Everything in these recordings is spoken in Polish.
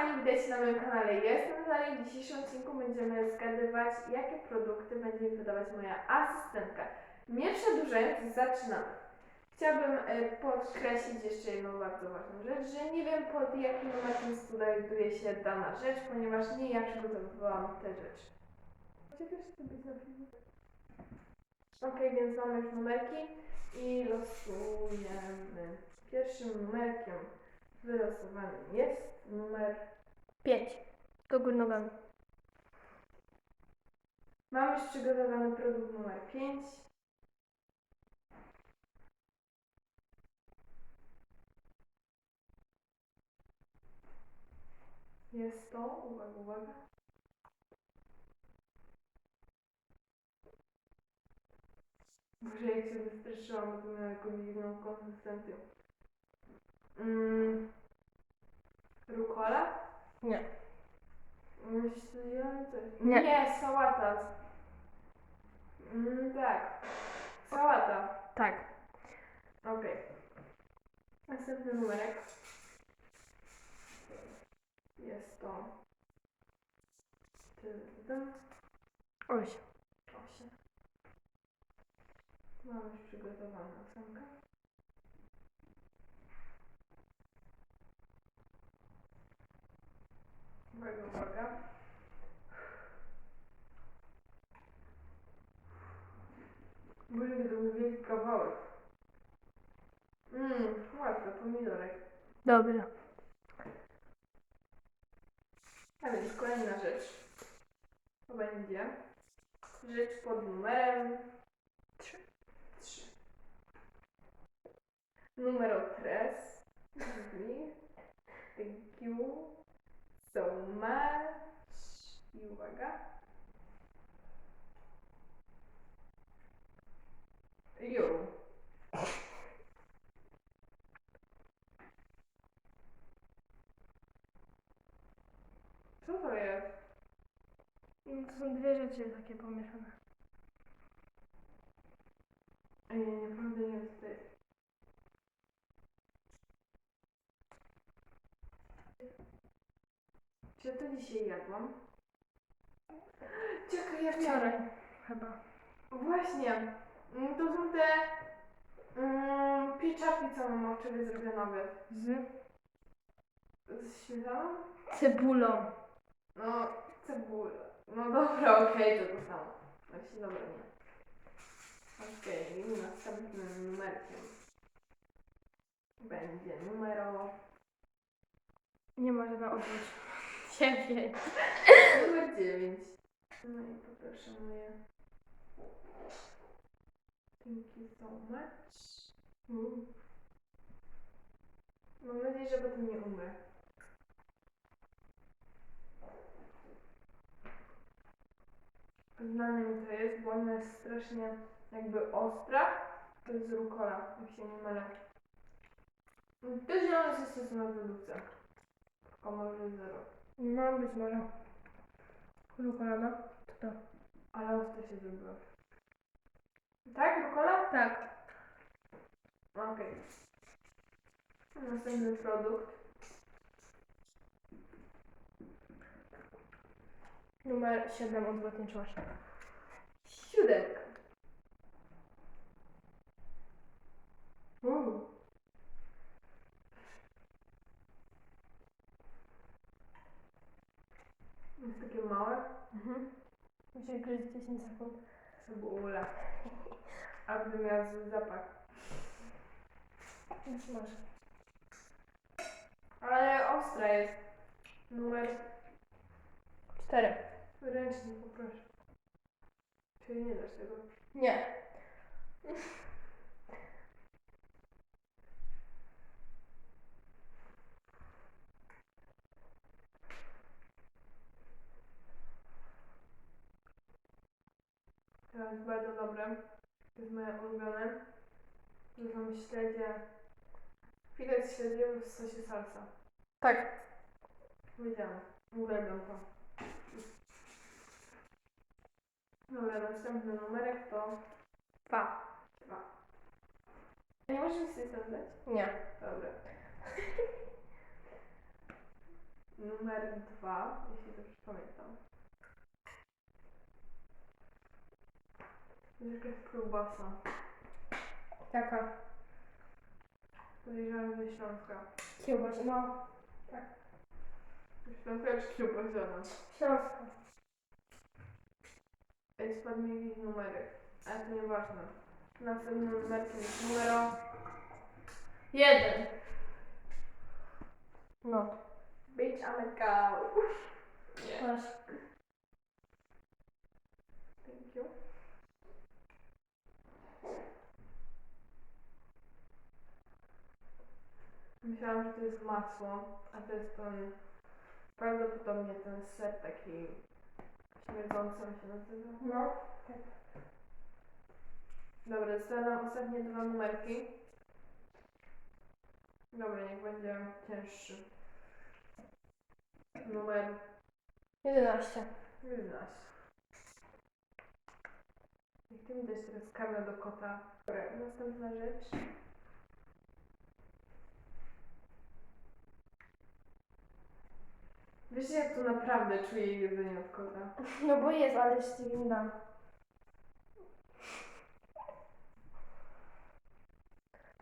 kochani, witajcie na moim kanale. Jestem Natalia i w dzisiejszym odcinku będziemy zgadywać, jakie produkty będzie mi wydawać moja asystentka. Nie przedłużając, zaczynamy. Chciałabym e, podkreślić jeszcze jedną bardzo ważną rzecz, że nie wiem pod jakim numerem znajduje się dana rzecz, ponieważ nie ja przygotowywałam tę rzecz. Gdzie też chcę być na filmie? Okej, więc mamy już numerki i losujemy. Pierwszym numerkiem wylosowanym jest numer. 5. Do góry nogami. Mamy już przygotowany produkt numer 5. Jest to, uwaga, uwaga. Boże, jak się wystraszyłam, bo to miało jakąś dziwną konsystencję. Mm. Rukola? Nie. Myślę, coś. Nie. Nie, sałata. Mm, tak. Sałata. Tak. Okej. Następny numerek. Jest to. Tydym. 8. Osiem. Mamy już przygotowaną ósemkę. Uwaga, uwaga. Był wielki kawałek. Mmm, łatwe, pomidorek. Dobra. A więc kolejna rzecz. To będzie rzecz pod numerem 3. 3. Numero 3 brzmi Thank you so much. I uwaga. You. Co to jest? To są dwie rzeczy takie pomieszane. Ej, nie, naprawdę nie wiem co to jest. Czy to dzisiaj jadłam? Czekaj, ja. Wczoraj chyba. Właśnie. Mm, To są te mm, pieczarki, co mama wczoraj zrobiła nowe. Z Z śmietaną? cebulą. No, cebula. No dobra, okej, to to samo. Właśnie, dobra, nie. Okej, i następnym numerkiem będzie numero... Nie ma żadna odwróć. Dziewięć. numer 9. No i poproszę moje... Thank you so much. Mm. Mam nadzieję, że potem nie umrę. Znane mi to jest, bo ona jest strasznie jakby ostra. To jest rukola, jak się nie mylę. To zielone jest jest na wydówce. Tylko może zero. No być może. Rukolada? To to. Ale ostre się zrobiło. Tak, rukola? Tak. Okej. Następny produkt. Numer 7 odwrotnie czy 8. Siódemka. Mm. Małe. Mhm. Musisz gryźć 10 sekund. Cebula. A gdy miała zły zapach. Już masz. Ale ostra jest. Numer 4. ręczny poproszę. Czyli nie dasz tego. Nie. To jest bardzo dobre. To jest moje ulubione. To są śledzie. Filet śledziowy w sosie salsa. Tak. Wiedziałam. Uwielbiam to. Dobra, następny numerek to 2. dwa. Nie możesz sobie tam dać? Nie. Dobra. numer dwa, jeśli dobrze pamiętam. To jest jakaś kiełbasa. Taka. Podejrzewam, że Śląska. Kiełbas, no. Śląska czy kiełbasiana? Śląska. Ej, spadł mi jakiś numerek, ale to nieważne. Następnym numerkiem jest numero jeden. No. Beach America. Nie. Masz. Thank you. Myślałam, że to jest masło, a to jest ten, prawdopodobnie ten ser taki śmierdzący on się nazywa. No. Dobra, zostały nam ostatnie dwa numerki. Dobra, niech będzie cięższy. Numer 11. 11. Jak ty mi dać teraz karmę do kota? Dobra, następna rzecz. Wiesz, że ja tu naprawdę czuję jedzenie od kota. No bo jest, ale jeszcze nie dam.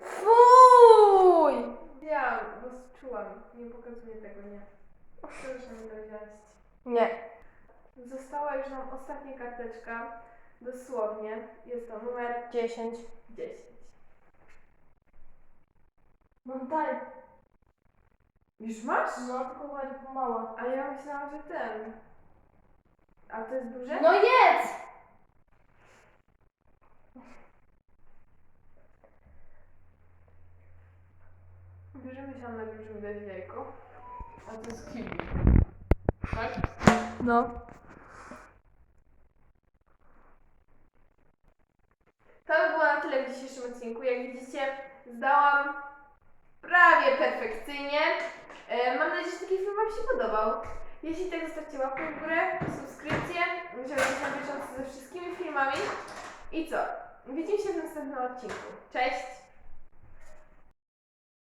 Fuj! Ja, bo czułam. Nie pokazuję tego, nie. Proszę mi to wziąć. Nie. Została już nam ostatnia karteczka. Dosłownie. Jest to numer 10. 10. No daj. Już masz? No tylko bardziej pomała. A ja myślałam, że ten. A to jest duże? No jedz! Myślałam najpierw, że mi dać jajko. A to jest kiwi. Tak? No. To by było na tyle w dzisiejszym odcinku. Jak widzicie, zdałam prawie perfekcyjnie. E, mam nadzieję, że taki film Wam się podobał. Jeśli tak, zostawcie łapkę w górę, subskrypcję, żeby być na bieżąco ze wszystkimi filmami. I co? Widzimy się w następnym odcinku. Cześć!